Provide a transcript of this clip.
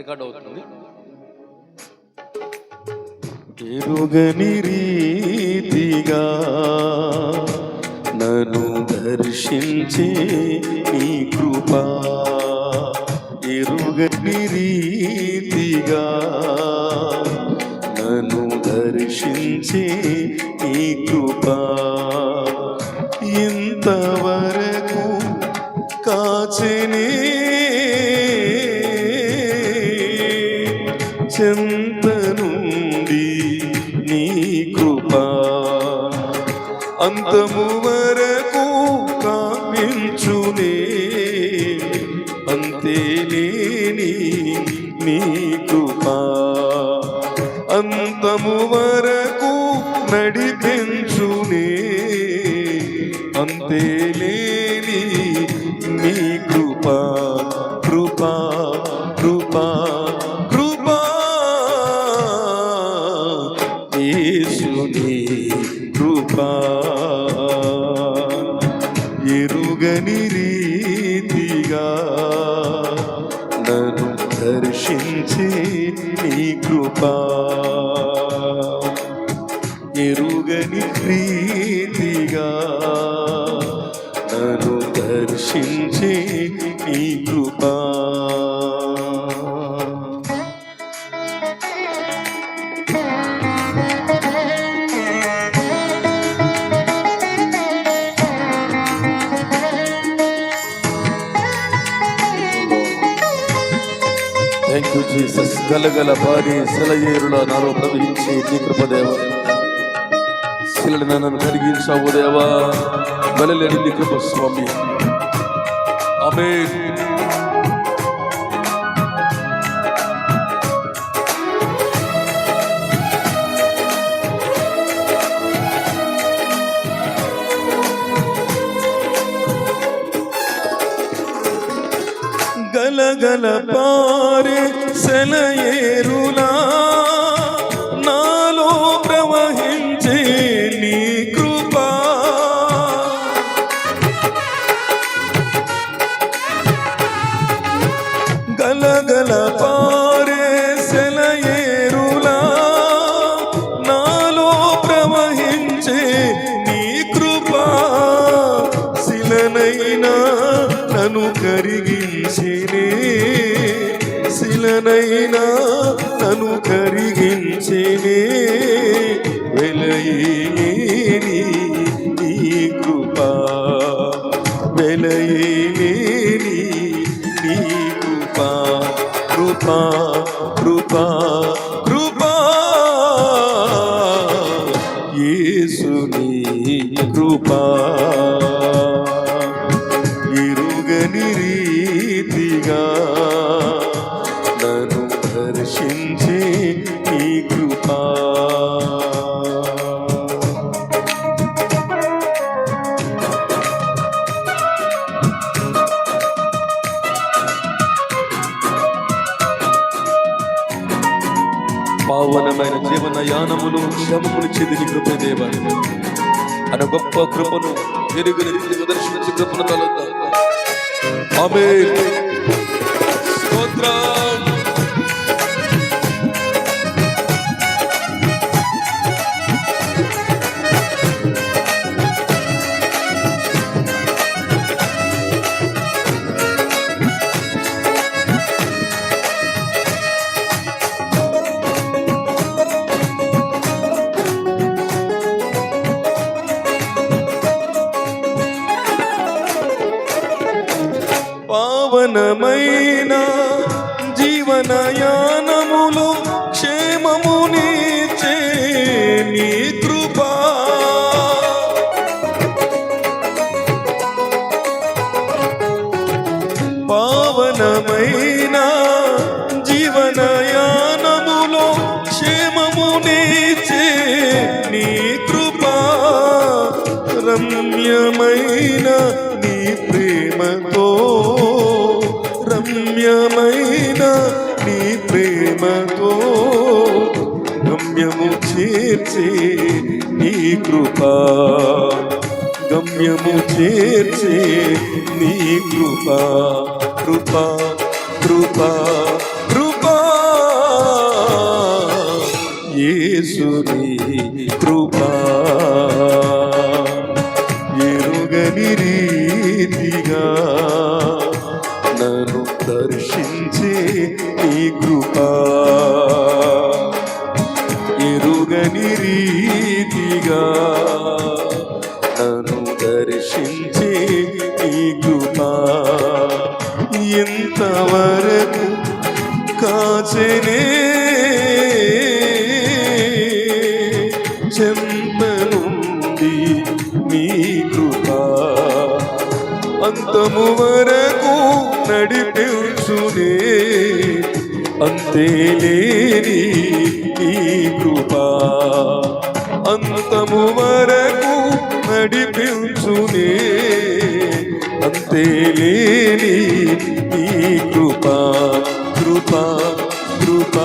Record అవుతుంది. ఎరుగని రీతిగా నన్ను దర్శించే నీ కృపా ఎరుగని రీతిగా నన్ను దర్శించే నీ కృపా అంతము వరకు కామించునే. అంతే లేని నీ కృపా. అంతము వరకు నడి ఎరుగని రీతిగా నన్ను దర్శించే నీ కృపా. ఎరుగని రీతిగా నన్ను దర్శించే నీ కృపా. థ్యాంక్ యూ జీసస్ గలగల భారీ సెలయేరుల నాలో ప్రవహించి నీ కృపదేవ శిలని నన్ను కరిగించావు దేవా. బలలేని నీ కృప స్వామి. ఆమె గలగల పా సెలయేరులా నాలో ప్రవహించే నీ కృప. గలగల పారే సెలయేరులా నాలో ప్రవహించే నీ కృప. శిలనైనా నన్ను కరిగించినే శిలనైనా నను కరిగించినే వెలయేని నీ కృపా. వెలయేని నీ కృపా. కృపా కృపా కృపా. యేసుని కృపా. ఇరుగని పావనమైన జీవన యానమును క్షమములు చెందిన కృపదేవ దేవ. గొప్ప కృపను ఎరుగని రీతిగా దర్శించి కృపను కలుద్దాం ఆమె పావనమైన జీవనయానములు క్షేమమునిచ్చే నీ కృపా. పావనమైన జీవనయానములో క్షేమమునిచ్చే నీ కృపా. రమ్యమైన నీ చేర్చి నీ కృప. గమ్యము చేర్చి నీ కృప. కృప కృప కృప. యేసు కృప. ఎరుగని రీతిగా నన్ను దర్శించే నీ కృపా. ఎరుగని రీతిగా నన్ను దర్శించే నీ కృపా. ఎంతవరకు కాచనే చెంపనుంది నుండి నీ కృపా. అంతము వరకు నడిపించునే అంతే లేని ఈ కృప. అంతము వరకు నడిపించునే. అంతే లేని ఈ కృప. కృప కృప